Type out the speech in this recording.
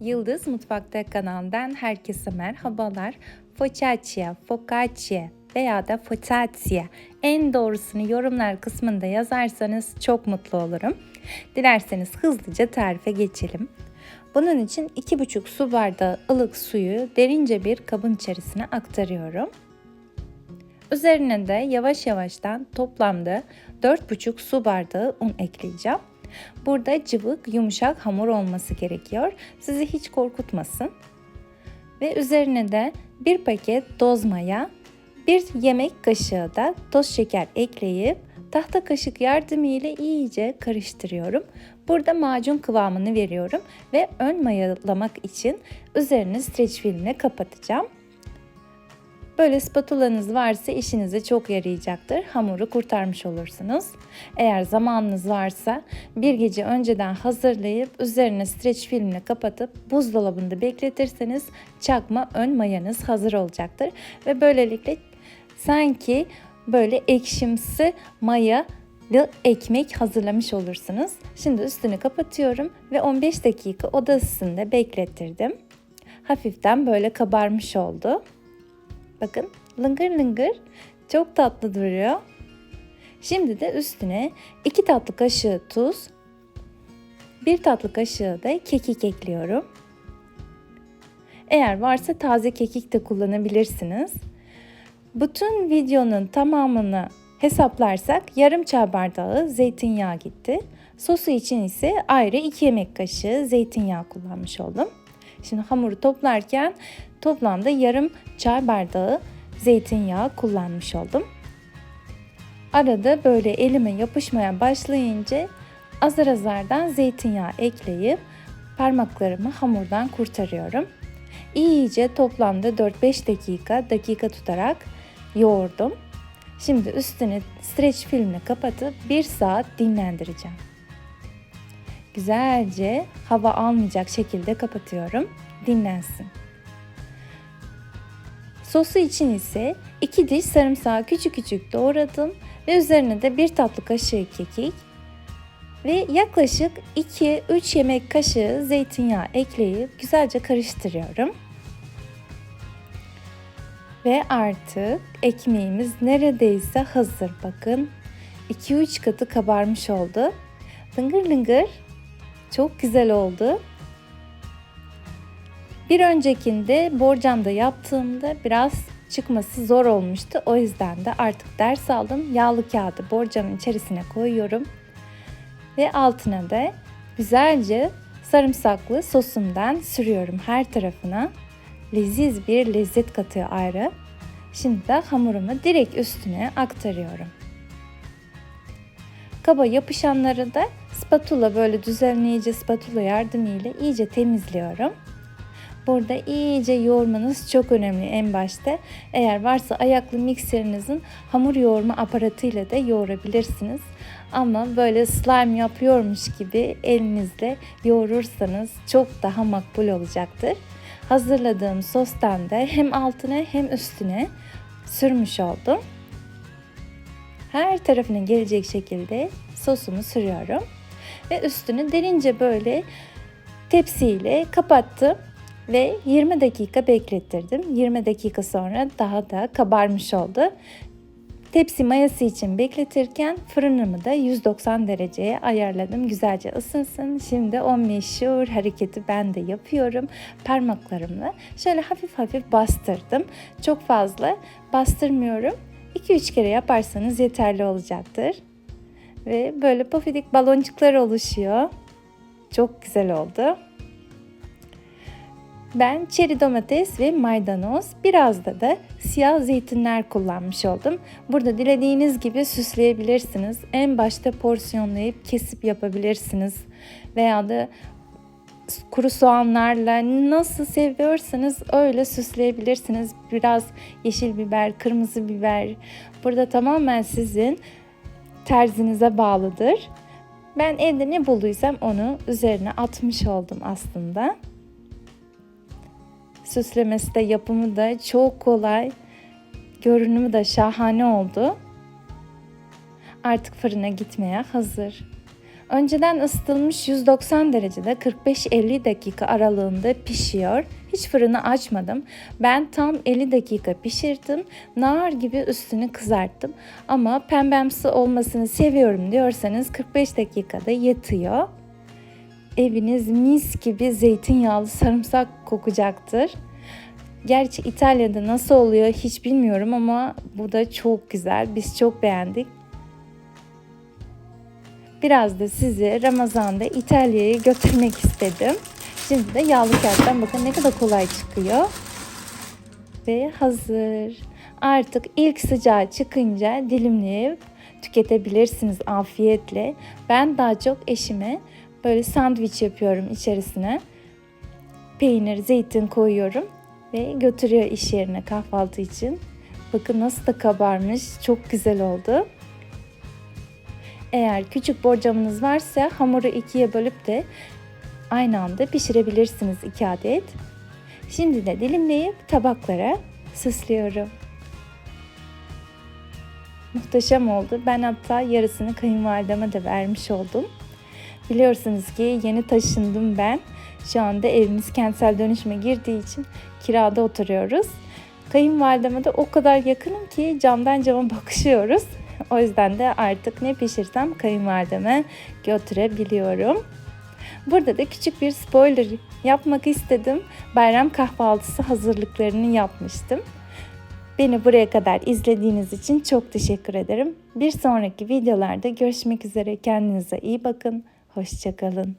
Yıldız Mutfakta kanalından herkese merhabalar. Focaccia, focaccia veya da focaccia en doğrusunu yorumlar kısmında yazarsanız çok mutlu olurum. Dilerseniz hızlıca tarife geçelim. Bunun için 2,5 su bardağı ılık suyu derince bir kabın içerisine aktarıyorum. Üzerine de yavaş yavaştan toplamda 4,5 su bardağı un ekleyeceğim. Burada cıvık, yumuşak hamur olması gerekiyor. Sizi hiç korkutmasın. Ve üzerine de bir paket toz maya, bir yemek kaşığı da toz şeker ekleyip tahta kaşık yardımıyla iyice karıştırıyorum. Burada macun kıvamını veriyorum ve ön mayalamak için üzerini streç filmle kapatacağım. Böyle spatulanız varsa işinize çok yarayacaktır. Hamuru kurtarmış olursunuz. Eğer zamanınız varsa bir gece önceden hazırlayıp üzerine streç filmle kapatıp buzdolabında bekletirseniz çakma ön mayanız hazır olacaktır. Ve böylelikle sanki böyle ekşimsi maya ekmek hazırlamış olursunuz. Şimdi üstünü kapatıyorum ve 15 dakika oda ısısında beklettirdim. Hafiften böyle kabarmış oldu. Bakın lıngır lıngır çok tatlı duruyor. Şimdi de üstüne 2 tatlı kaşığı tuz, 1 tatlı kaşığı da kekik ekliyorum. Eğer varsa taze kekik de kullanabilirsiniz. Bütün videonun tamamını hesaplarsak yarım çay bardağı zeytinyağı gitti. Sosu için ise ayrı 2 yemek kaşığı zeytinyağı kullanmış oldum. Şimdi hamuru toplarken toplamda yarım çay bardağı zeytinyağı kullanmış oldum. Arada böyle elime yapışmaya başlayınca azar azardan zeytinyağı ekleyip parmaklarımı hamurdan kurtarıyorum. İyice toplamda 4-5 dakika dakika tutarak yoğurdum. Şimdi üstüne streç filmle kapatıp 1 saat dinlendireceğim. Güzelce hava almayacak şekilde kapatıyorum. Dinlensin. Sosu için ise 2 diş sarımsağı küçük küçük doğradım ve üzerine de 1 tatlı kaşığı kekik ve yaklaşık 2-3 yemek kaşığı zeytinyağı ekleyip güzelce karıştırıyorum. Ve artık ekmeğimiz neredeyse hazır. Bakın 2-3 katı kabarmış oldu. Lıngır lıngır çok güzel oldu. Bir öncekinde borcamda yaptığımda biraz çıkması zor olmuştu. O yüzden de artık ders aldım. Yağlı kağıdı borcamın içerisine koyuyorum. Ve altına da güzelce sarımsaklı sosumdan sürüyorum her tarafına. Leziz bir lezzet katıyor ayrı. Şimdi de hamurumu direkt üstüne aktarıyorum. Kaba yapışanları da spatula böyle düzenleyici spatula yardımıyla iyice temizliyorum. Burada iyice yoğurmanız çok önemli en başta. Eğer varsa ayaklı mikserinizin hamur yoğurma aparatıyla da yoğurabilirsiniz. Ama böyle slime yapıyormuş gibi elinizle yoğurursanız çok daha makbul olacaktır. Hazırladığım sostan da hem altına hem üstüne sürmüş oldum. Her tarafına gelecek şekilde sosumu sürüyorum. Ve üstünü derince böyle tepsiyle kapattım ve 20 dakika beklettirdim. 20 dakika sonra daha da kabarmış oldu. Tepsi mayası için bekletirken fırınımı da 190 dereceye ayarladım. Güzelce ısınsın. Şimdi o meşhur hareketi ben de yapıyorum. Parmaklarımla şöyle hafif hafif bastırdım. Çok fazla bastırmıyorum. 2-3 kere yaparsanız yeterli olacaktır. Ve böyle pofidik baloncuklar oluşuyor. Çok güzel oldu. Ben çeri domates ve maydanoz, biraz da da siyah zeytinler kullanmış oldum. Burada dilediğiniz gibi süsleyebilirsiniz. En başta porsiyonlayıp kesip yapabilirsiniz. Veya da kuru soğanlarla nasıl seviyorsanız öyle süsleyebilirsiniz. Biraz yeşil biber, kırmızı biber. Burada tamamen sizin terzinize bağlıdır. Ben evde ne bulduysam onu üzerine atmış oldum aslında. Süslemesi de yapımı da çok kolay. Görünümü de şahane oldu. Artık fırına gitmeye hazır. Önceden ısıtılmış 190 derecede 45-50 dakika aralığında pişiyor. Hiç fırını açmadım. Ben tam 50 dakika pişirdim. Nar gibi üstünü kızarttım. Ama pembemsi olmasını seviyorum diyorsanız 45 dakikada yetiyor. Eviniz mis gibi zeytinyağlı sarımsak kokacaktır. Gerçi İtalya'da nasıl oluyor hiç bilmiyorum ama bu da çok güzel. Biz çok beğendik. Biraz da sizi Ramazan'da İtalya'ya götürmek istedim. Şimdi de yağlı kağıttan bakın ne kadar kolay çıkıyor. Ve hazır. Artık ilk sıcağı çıkınca dilimleyip tüketebilirsiniz afiyetle. Ben daha çok eşime böyle sandviç yapıyorum içerisine. Peynir, zeytin koyuyorum ve götürüyor iş yerine kahvaltı için. Bakın nasıl da kabarmış. Çok güzel oldu. Eğer küçük borcamınız varsa hamuru ikiye bölüp de aynı anda pişirebilirsiniz iki adet. Şimdi de dilimleyip tabaklara süslüyorum. Muhteşem oldu. Ben hatta yarısını kayınvalideme de vermiş oldum. Biliyorsunuz ki yeni taşındım ben. Şu anda evimiz kentsel dönüşüme girdiği için kirada oturuyoruz. Kayınvalideme de o kadar yakınım ki camdan cama bakışıyoruz. O yüzden de artık ne pişirsem kayınvalideme götürebiliyorum. Burada da küçük bir spoiler yapmak istedim. Bayram kahvaltısı hazırlıklarını yapmıştım. Beni buraya kadar izlediğiniz için çok teşekkür ederim. Bir sonraki videolarda görüşmek üzere. Kendinize iyi bakın. Hoşçakalın.